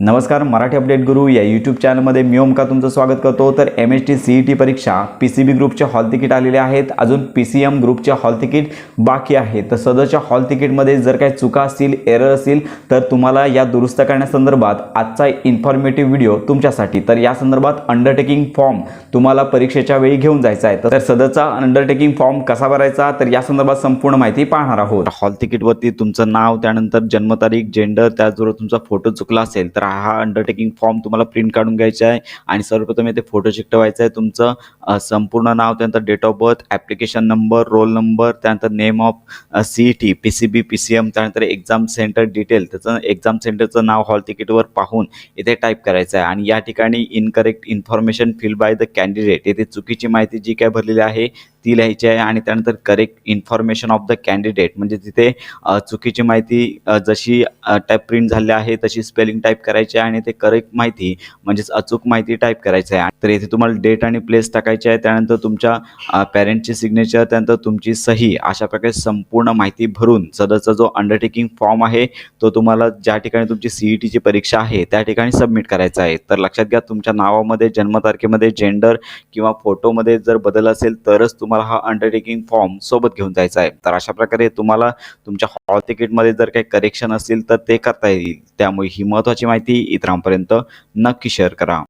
नमस्कार मराठी अपडेट गुरु या यूट्यूब चॅनलमध्ये मी ओमका तुमचं स्वागत करतो. तर M H T C E T परीक्षा पी सी बी ग्रुपचे हॉल तिकीट आलेले आहेत. अजून पी सी एम ग्रुपच्या हॉल तिकीट बाकी आहे. तर सदरच्या हॉल तिकीटमध्ये जर काही चुका असतील एरर असतील तर तुम्हाला या दुरुस्त करण्यासंदर्भात आजचा इन्फॉर्मेटिव्ह व्हिडिओ तुमच्यासाठी. तर या संदर्भात अंडरटेकिंग फॉर्म तुम्हाला परीक्षेच्या वेळी घेऊन जायचा आहे. तर सदरचा अंडरटेकिंग फॉर्म कसा भरायचा? तर या संदर्भात संपूर्ण माहिती पाहणार आहोत. हॉल तिकीटवरती तुमचं नाव त्यानंतर जन्मतारीख जेंडर त्याचबरोबर तुमचा फोटो चुकला असेल तर हा अंडरटेकिंग फॉर्म तुम्हाला प्रिंट काढून घ्यायचा आहे आणि सर्वप्रथम येथे फोटो चिकटवायचा आहे. तुमचं संपूर्ण नाव त्यानंतर date of birth application number roll number त्यानंतर name of C E T P C B P C M त्यानंतर एक्झाम सेंटर डिटेल त्याचं एक्झाम सेंटरचं नाव हॉल तिकीटवर पाहून इथे टाईप करायचं आहे. आणि या ठिकाणी incorrect information fill by the candidate येथे चुकीची माहिती जी काय भरलेली आहे ती लिहायची आहे आणि त्यानंतर correct information of the candidate म्हणजे तिथे चुकीची माहिती जशी टाईप प्रिंट झाली आहे तशी स्पेलिंग टाईप करायची आहे आणि ते करेक्ट माहिती म्हणजेच अचूक माहिती टाईप करायची आहे. तर इथे तुम्हाला डेट आणि प्लेस टाकायची आहे त्यानंतर तुमच्या पॅरेंटची सिग्नेचर त्यानंतर तुमची सही अशा प्रकारे संपूर्ण माहिती भरून सदरचा जो अंडरटेकिंग फॉर्म आहे तो तुम्हाला ज्या ठिकाणी तुमची सी ई टीची परीक्षा आहे त्या ठिकाणी सबमिट करायचा आहे. तर लक्षात घ्या तुमच्या नावामध्ये जन्मतारखेमध्ये जेंडर किंवा फोटोमध्ये जर बदल असेल तरच तुम्हाला तुम्हाला हा अंडरटेकिंग फॉर्म सोबत घेऊन जायचा आहे. तर अशा प्रकारे तुम्हाला तुमच्या हॉल तिकीटमध्ये जर काही करेक्शन असतील तर ते करता येईल. त्यामुळे ही महत्त्वाची माहिती इतरांपर्यंत नक्की शेअर करा.